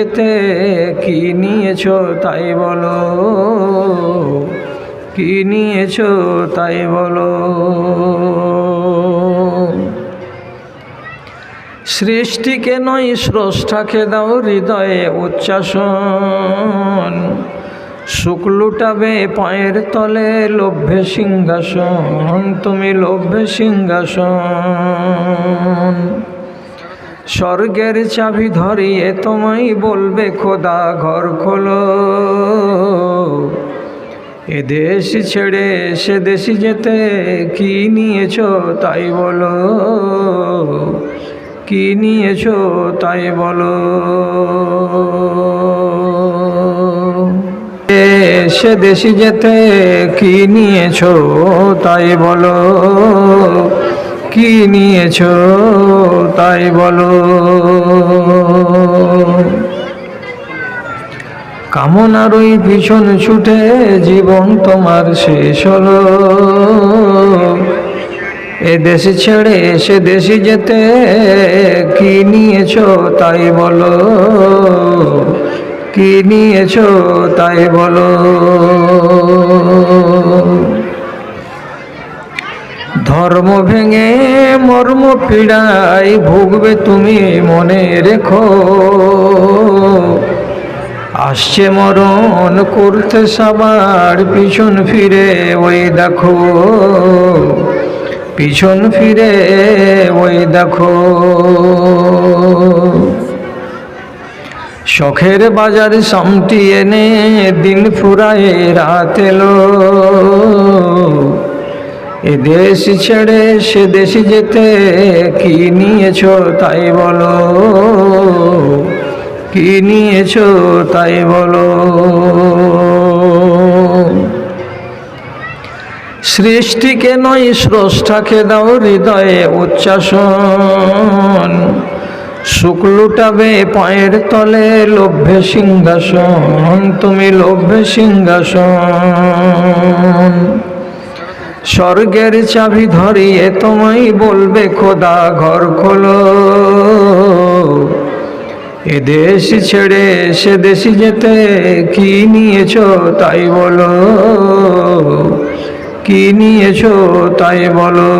এতে কি নিয়েছো তাই বলো? কি নিয়েছো তাই বলো? সৃষ্টিকে নয়, স্রষ্টাকে দাও হৃদয়ে উচ্চাসন। সুখ লুটাবে পায়ের তলে লভ্যে সিংহাসন। তুমি লভ্যে সিংহাসন। স্বর্গের চাবি ধরিয়ে তোমায় বলবে, খোদা, ঘর খোলো। এ দেশ ছেড়ে সে দেশে যেতে কি নিয়েছো তাই বলো। কি নিয়েছো তাই বলো। সে দেশে যেতে কি নিয়েছো তাই বলো। কি নিয়েছো, তাই বলো। কামনার ওই পিছন ছুটে জীবন তোমার শেষ হলো। এ দেশ ছেড়ে সে দেশে যেতে কি নিয়েছো, তাই বলো। কি নিয়েছো, তাই বলো। ধর্ম ভেঙে মর্ম পীড়াই ভুগবে তুমি মনে রেখো। আসছে মরণ করতে সবার পিছন ফিরে ওই দেখো। পিছন ফিরে ওই দেখো। শখের বাজার সামটি এনে দিন ফুরায় রাত এলো। এ দেশ ছেড়ে সে দেশে যেতে কি নিয়েছ তাই বলো। কি নিয়েছো তাই বলো। সৃষ্টিকে নয়, স্রষ্টাকে দাও হৃদয়ে উচ্চাসন সুখ লুটাবে পায়ের তলে লভ্যে সিংহাসন, তুমি লভ্যে সিংহাসন। স্বর্গের চাবি ধরিয়ে তোমায় বলবে, খোদা, ঘর খোলো। এ দেশ ছেড়ে সে দেশি যেতে কি নিয়েছ তাই বলো। কি নিয়েছ তাই বলো।